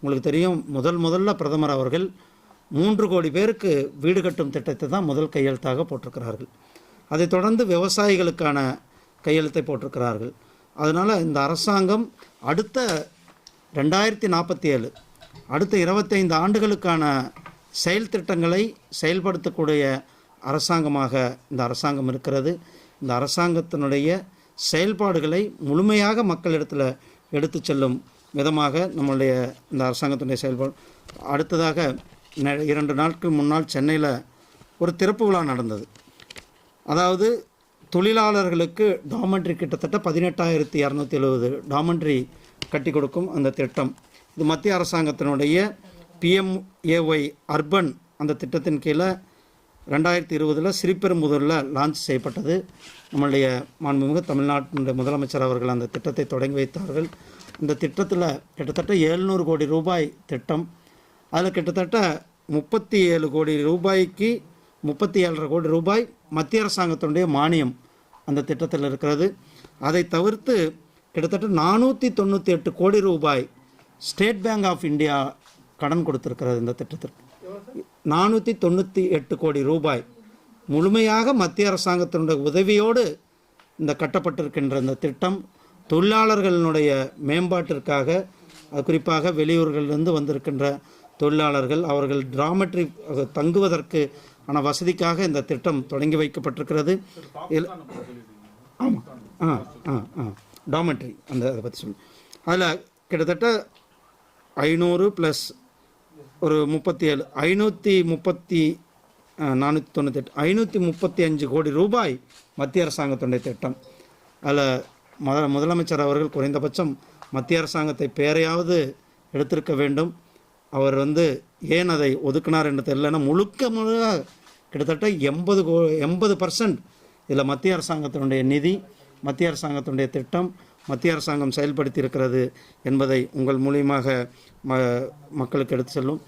உங்களுக்கு தெரியும் முதல் முதல்ல பிரதமர் அவர்கள் மூன்று கோடி பேருக்கு வீடு கட்டும் திட்டத்தை தான் முதல் கையெழுத்தாக போட்டிருக்கிறார்கள். அதைத் தொடர்ந்து விவசாயிகளுக்கான கையெழுத்தை போட்டிருக்கிறார்கள். அதனால் இந்த அரசாங்கம் அடுத்த ரெண்டாயிரத்தி நாற்பத்தி ஏழு அடுத்த இருபத்தைந்து ஆண்டுகளுக்கான செயல் திட்டங்களை செயல்படுத்தக்கூடிய அரசாங்கமாக இந்த அரசாங்கம் இருக்கிறது. இந்த அரசாங்கத்தினுடைய செயல்பாடுகளை முழுமையாக மக்களிடத்தில் எடுத்து செல்லும் விதமாக நம்மளுடைய இந்த அரசாங்கத்தினுடைய செயல்பாடு. அடுத்ததாக நெ- இரண்டு நாட்கள் முன்னால் சென்னையில் ஒரு திறப்பு விழா நடந்தது. அதாவது தொழிலாளர்களுக்கு டாமண்ட்ரி கிட்டத்தட்ட பதினெட்டாயிரத்தி இரநூத்தி எழுபது டாமண்ட்ரி கட்டி கொடுக்கும் அந்த திட்டம். இது மத்திய அரசாங்கத்தினுடைய பிஎம்ஏஒய் அர்பன் அந்த திட்டத்தின் கீழே ரெண்டாயிரத்தி இருபதில் சிறிபெரும்புதூரில் லான்ச் செய்யப்பட்டது. நம்மளுடைய மாண்புமிகு தமிழ்நாட்டினுடைய முதலமைச்சர் அவர்கள் அந்த திட்டத்தை தொடங்கி வைத்தார்கள். இந்த திட்டத்தில் கிட்டத்தட்ட எழுநூறு கோடி ரூபாய் திட்டம். அதில் கிட்டத்தட்ட முப்பத்தி ஏழு கோடி ரூபாய்க்கு முப்பத்தி ஏழரை கோடி ரூபாய் மத்திய அரசாங்கத்தினுடைய மானியம் அந்த திட்டத்தில் இருக்கிறது. அதை தவிர்த்து கிட்டத்தட்ட நானூற்றி தொண்ணூற்றி எட்டு கோடி ரூபாய் ஸ்டேட் பேங்க் ஆஃப் இந்தியா கடன் கொடுத்துருக்கிறது இந்த திட்டத்திற்கு நானூற்றி தொண்ணூற்றி எட்டு கோடி ரூபாய் முழுமையாக மத்திய அரசாங்கத்தினுடைய உதவியோடு இந்த கட்டப்பட்டிருக்கின்ற இந்த திட்டம் தொழிலாளர்களினுடைய மேம்பாட்டிற்காக குறிப்பாக வெளியூர்களிலிருந்து வந்திருக்கின்ற தொழிலாளர்கள் அவர்கள் டிராமெட்ரி தங்குவதற்கு ஆன வசதிக்காக இந்த திட்டம் தொடங்கி வைக்கப்பட்டிருக்கிறது. ஆமாம் ஆ ஆ ஆ. டாமெட்ரி அந்த அதை பற்றி சொல்லு. அதில் கிட்டத்தட்ட ஐநூறு ப்ளஸ் ஒரு முப்பத்தி ஏழு ஐநூற்றி முப்பத்தி நானூற்றி தொண்ணூத்தெட்டு ஐநூற்றி முப்பத்தி அஞ்சு கோடி ரூபாய் மத்திய அரசாங்கத்துடைய திட்டம். அதில் முத முதலமைச்சர் அவர்கள் குறைந்தபட்சம் மத்திய அரசாங்கத்தை பேரையாவது எடுத்திருக்க வேண்டும். அவர் வந்து ஏன் அதை ஒதுக்கினார் என்று தெரியலன்னா முழுக்க முழுக்க கிட்டத்தட்ட எண்பது கோ எண்பது பர்சன்ட் இதில் மத்திய அரசாங்கத்தினுடைய நிதி மத்திய அரசாங்கத்தினுடைய திட்டம் மத்திய அரசாங்கம் செயல்படுத்தி இருக்கிறது என்பதை உங்கள் மூலியமாக ம மக்களுக்கு எடுத்து செல்லும்.